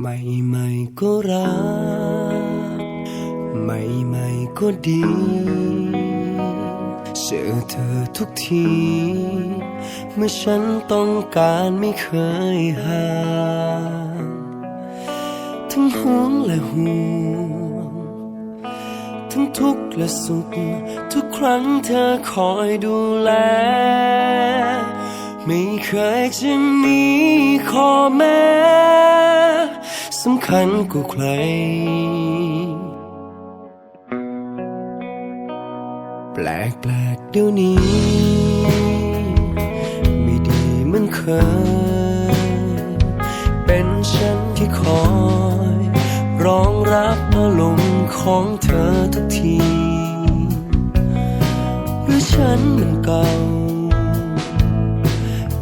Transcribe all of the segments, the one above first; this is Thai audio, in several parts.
ใหม่ใหม่ก็รักใหม่ใหม่ก็ดีเจอเธอทุกที เมื่อฉันต้องการไม่เคยห่างทั้งห่วงและห่วง ทั้งทุกข์และสุข ทุกครั้งเธอคอยดูแล ไม่เคยจะมีข้อแม้ สำคัญกว่าใคร แปลกแปลกเดี๋ยวนี้ ไม่ดีเหมือนเคย เป็นฉันที่คอย ร้องรับอารมณ์ของเธอทุกทีหรือฉันมันเก่า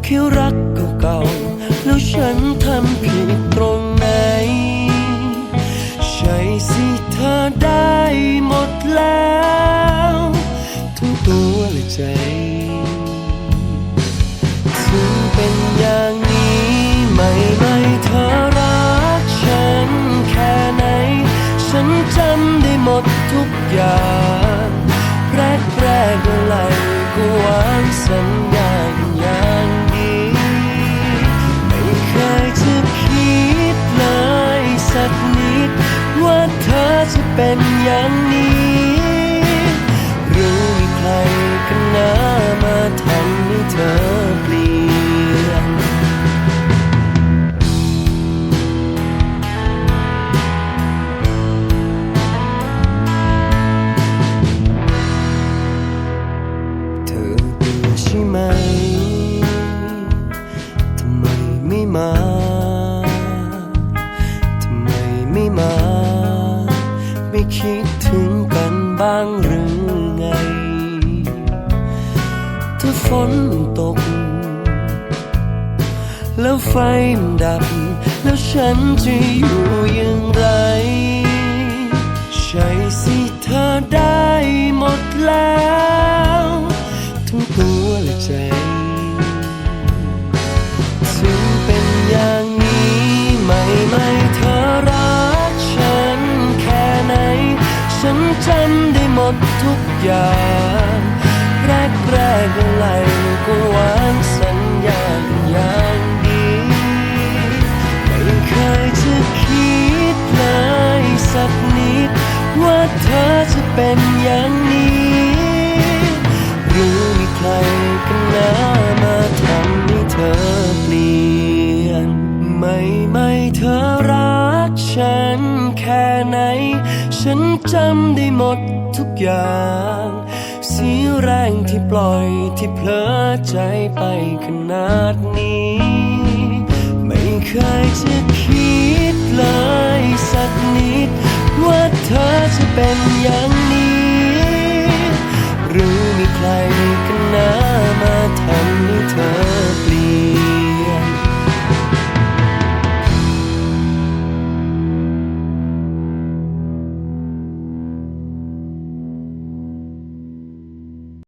แค่รักเก่าๆ ใจ ถึงเป็นอย่างนี้ไม่ไม่เธอรักฉันแค่ไหน ฉันจำได้หมดทุกอย่างแรกแรกๆอะไรก็วานสัญญาอย่างนี้ ไม่เคยจะคิดเลยสักนิด ว่าเธอจะเป็นอย่างนี้ ไม่มา ไม่คิดถึงกันบ้างหรือไง ถ้าฝนตก แล้วไฟดับ แล้วฉันจะอยู่อย่างไร ใช่สิเธอได้หมด ด้หมทุกอย่างแรกแรกอะไรก็หวานสัญญาอย่างดีไม่เคยจะคิดเลยสักนิด ว่าเธอจะเป็นอย่างนี้หรือมีใครกันนะมาทำให้เธอเปลี่ยน ไม่ไม่เธอรักฉันแค่ไหน ฉันจำได้หมดทุกอย่างเสียแรงที่ปล่อยที่เพลอใจไปขนาดนี้ ไม่เคยจะคิดเลยสักนิด ว่าเธอจะเป็นอย่าง